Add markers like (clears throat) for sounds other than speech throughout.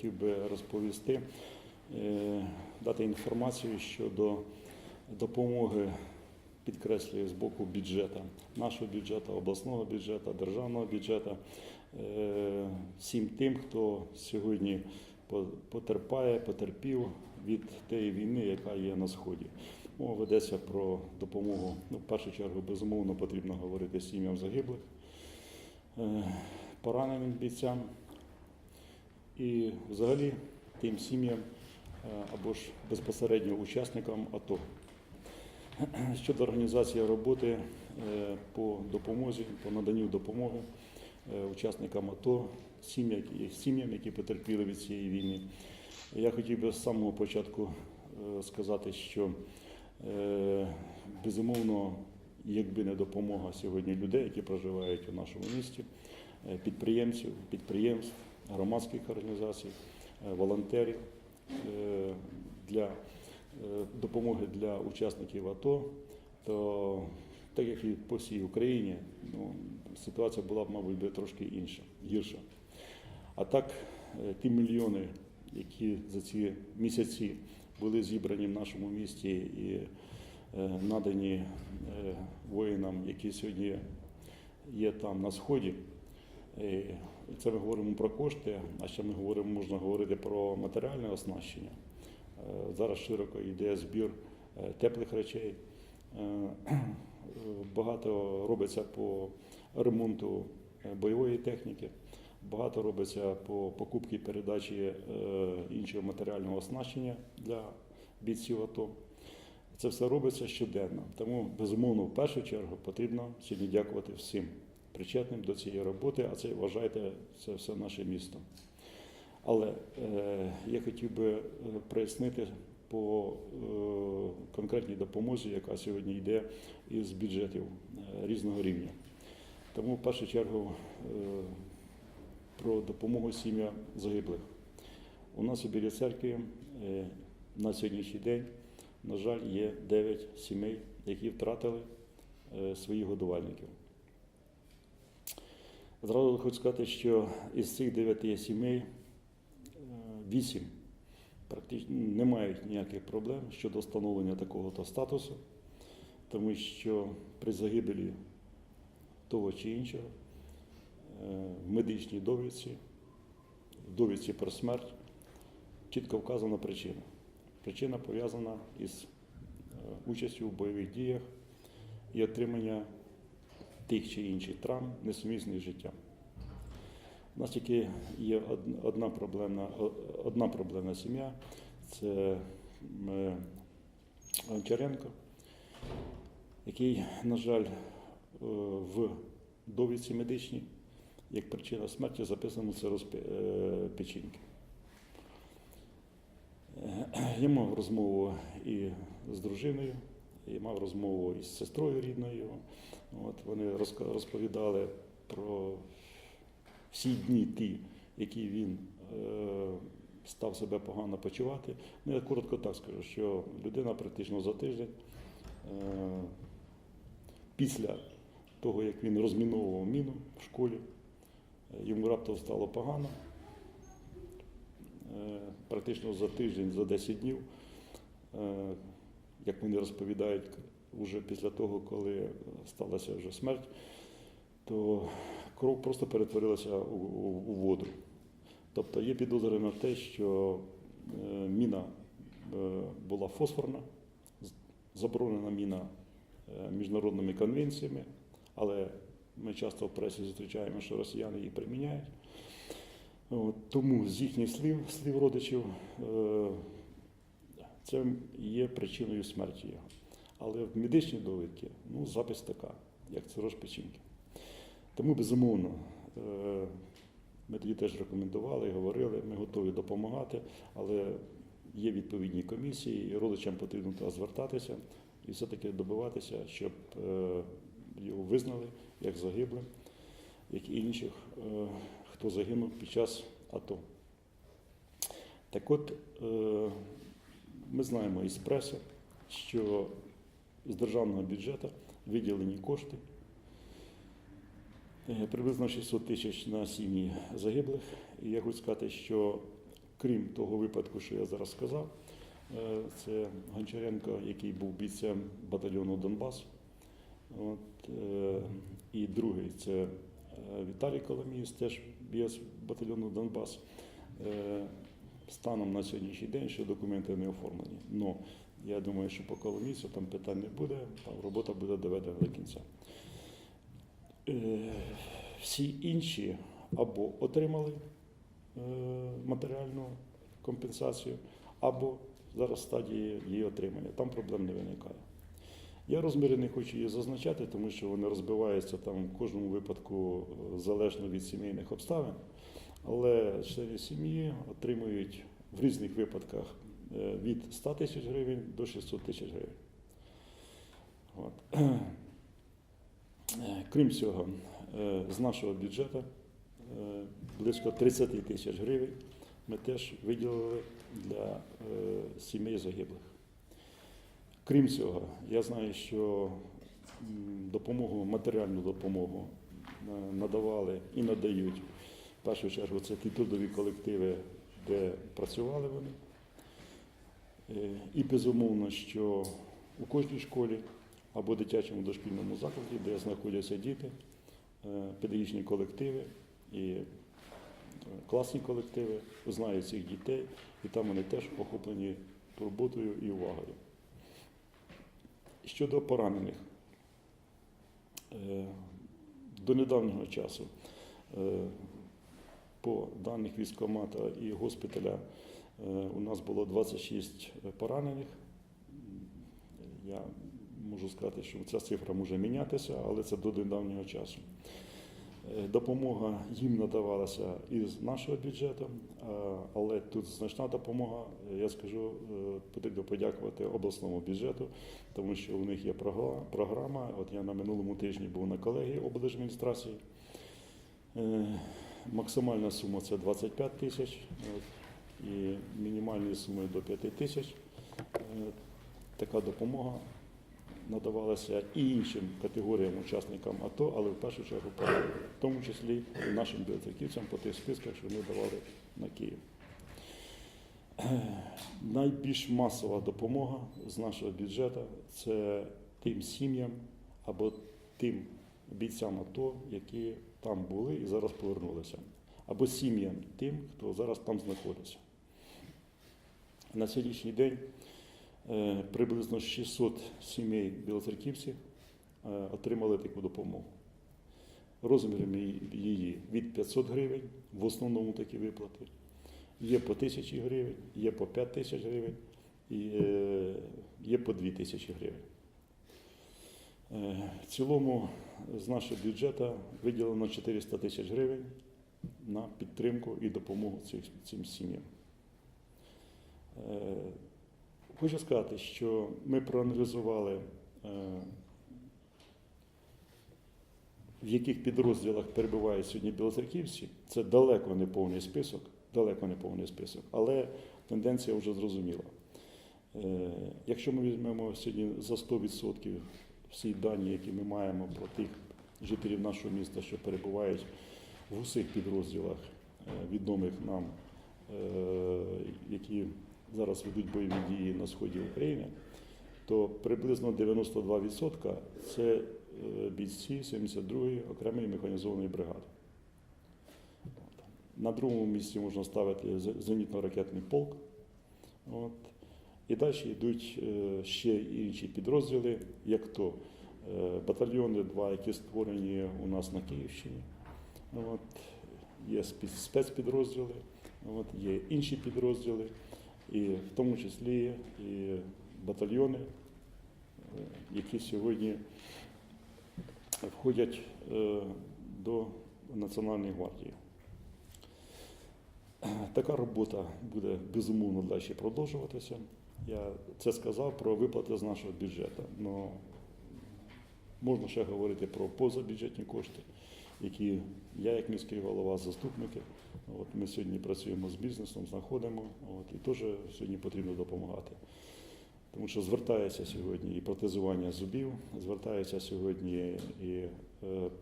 хотів би розповісти, е, дати інформацію щодо допомоги, підкреслюю, з боку бюджету, нашого бюджету, обласного бюджету, державного бюджету, е, всім тим, хто сьогодні по- потерпає, потерпів від тієї війни, яка є на сході. Мова ведеться про допомогу. Ну, в першу чергу, безумовно, потрібно говорити сім'ям загиблих, е, пораненим бійцям і взагалі тим сім'ям е, або ж безпосередньо учасникам АТО. Щодо організації роботи е, по допомозі, по наданню допомоги е, учасникам АТО, сім'ям, які- потерпіли від цієї війни. Я хотів би з самого початку сказати, що безумовно, якби не допомога сьогодні людей, які проживають у нашому місті, підприємців, підприємств, громадських організацій, е, волонтерів е, для е, допомоги для учасників АТО, то так як і по всій Україні, ну, ситуація була б, мабуть, би трошки інша, гірша. А так, ті мільйони, які за ці місяці були зібрані в нашому місті і надані воїнам, які сьогодні є там на сході. Це ми говоримо про кошти, а ще ми говоримо, можна говорити про матеріальне оснащення. Е, Зараз широко йде збір е, теплих речей. Е, (clears throat) Багато робиться по ремонту бойової техніки, багато робиться по покупці передачі іншого матеріального оснащення для бійців АТО. Це все робиться щоденно. Тому, безумовно, в першу чергу потрібно сьогодні дякувати всім причетним до цієї роботи, а це вважайте, це все наше місто. Але е, я хотів би е, прояснити по е, конкретній допомозі, яка сьогодні йде із бюджетів е, різного рівня. Тому в першу чергу е, про допомогу сім'ям загиблих. У нас у Білій церкві е, на сьогоднішній день, на жаль, є 9 сімей, які втратили е, своїх годувальників. Зразу хочу сказати, що із цих 9 сімей 8 практично не мають ніяких проблем щодо встановлення такого то статусу, тому що при загибелі того чи іншого е, в медичній довідці, в довідці про смерть чітко вказана причина. Причина пов'язана із е, участю в бойових діях і отримання тих чи інших травм, несумісних з життям. У нас тільки є одна проблемна, одна проблемна сім'я це е, Гончаренко, який, на жаль, е, в довідці медичній, як причина смерті записано пе- е, печінки. Е, Я мав розмову і з дружиною, і мав розмову із сестрою рідною. От, вони розповідали про всі дні ті, які він е, став себе погано почувати. Ну, я коротко так скажу, що людина практично за тиждень, е, після того, як він розміновував міну в школі, е, йому раптом стало погано. Практично за тиждень, за 10 днів, як мені розповідають, вже після того, коли сталася вже смерть, то кров просто перетворилася у, воду. Тобто є підозри на те, що е, міна е, була фосфорна, заборонена міна е, міжнародними конвенціями, але ми часто в пресі зустрічаємо, що росіяни її приміняють. Тому з їхніх слів, слів родичів, це є причиною смерті його. Але в медичній довідці ну, запис така, як цирроз печінки. Тому, безумовно, е, ми тоді теж рекомендували і говорили, ми готові допомагати, але є відповідні комісії, і родичам потрібно туди звертатися і все-таки добиватися, щоб е, його визнали як загиблим, як і інших, е, хто загинув під час АТО. Так от, ми знаємо із преси, що з державного бюджету виділені кошти Е, Приблизно 600 тисяч на сім'ї загиблих. І я хочу сказати, що крім того випадку, що я зараз сказав, е, це Гончаренко, який був бійцем батальйону Донбас. От, е, і другий це Віталій Коломієць, теж бієць батальйону Донбас. Станом на сьогоднішній день ще документи не оформлені. Но я думаю, що по Коломійцю там питань не буде, там робота буде доведена до кінця. Е, Всі інші або отримали е, матеріальну компенсацію, або зараз стадії її отримання. Там проблем не виникає. Я розміри не хочу її зазначати, тому що вони розбиваються там в кожному випадку е, залежно від сімейних обставин. Але члени сім'ї отримують в різних випадках від 100 тисяч гривень до 600 тисяч гривень. От. Е, Крім цього, е, з нашого бюджету е, близько 30 тисяч гривень ми теж виділили для е, сімей загиблих. Крім цього, я знаю, що допомогу, матеріальну допомогу е, надавали і надають. В першу чергу це ті трудові колективи, де працювали вони. Е, І безумовно, що у кожній школі або дитячому дошкільному закладі, де знаходяться діти, е, педагогічні колективи і е, класні колективи знають цих дітей, і там вони теж охоплені турботою і увагою. Щодо поранених, до недавнього часу по даних військкомата і госпіталя у нас було 26 поранених. Я можу сказати, що ця цифра може мінятися, але це до недавнього часу. Е, Допомога їм надавалася із нашого бюджету, але тут значна допомога, е, я скажу, е, потрібно подякувати обласному бюджету, тому що у них є програма. От я на минулому тижні був на колегії облдержадміністрації. Е, Максимальна сума це 25 тисяч, і мінімальні суми до 5 тисяч. Е, Така допомога надавалася і іншим категоріям учасникам АТО, але в першу чергу в тому числі і нашим білоцерківцям по тих списках, що ми давали на Київ. Е, Найбільш масова допомога з нашого бюджету це тим сім'ям або тим бійцям АТО, які там були і зараз повернулися, або сім'ям тим, хто зараз там знаходиться. На сьогоднішній день Е, Приблизно 600 сімей білоцерківців е, отримали таку допомогу. Розмірами її від 500 гривень, в основному такі виплати. Є по 1000 гривень, є по 5 тисяч гривень, е, є по 2 тисячі гривень. В цілому з нашого бюджету виділено 400 тисяч гривень на підтримку і допомогу цим сім'ям. Е, Хочу сказати, що ми проаналізували, е, в яких підрозділах перебувають сьогодні білоцерківці. Це далеко не повний список, далеко не повний список, але тенденція вже зрозуміла. Е, Якщо ми візьмемо сьогодні за 100% всі дані, які ми маємо про тих жителів нашого міста, що перебувають в усіх підрозділах відомих нам, які зараз ведуть бойові дії на сході України, то приблизно 92% це е, бійці 72-ї окремої механізованої бригади. На другому місці можна ставити зенітно-ракетний полк. От. І далі йдуть е, ще інші підрозділи, як то е, батальйони, два, які створені у нас на Київщині. От. Є спецпідрозділи, от. є інші підрозділи і в тому числі і батальйони, е, які сьогодні входять е, до Національної гвардії. Така робота буде безумовно далі продовжуватися. Я це сказав про виплати з нашого бюджету. Можна ще говорити про позабюджетні кошти, які я, як міський голова, заступники. От ми сьогодні працюємо з бізнесом, знаходимо, от, і теж сьогодні потрібно допомагати. Тому що звертається сьогодні і протезування зубів, звертається сьогодні і е,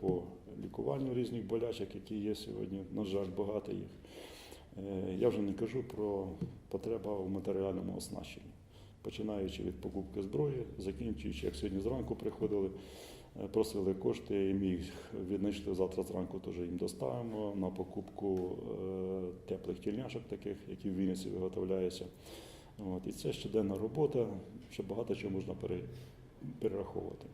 по лікуванню різних болячок, які є сьогодні, на жаль, багато їх. Е, Я вже не кажу про потребу у матеріальному оснащенні, починаючи від покупки зброї, закінчуючи, як сьогодні зранку приходили, просили кошти, і ми їх віднайшли завтра зранку, теж їм доставимо на покупку е, теплих тільняшок, таких, які в Вінниці виготовляються. От, і це щоденна робота, ще багато чого можна пере- перераховувати.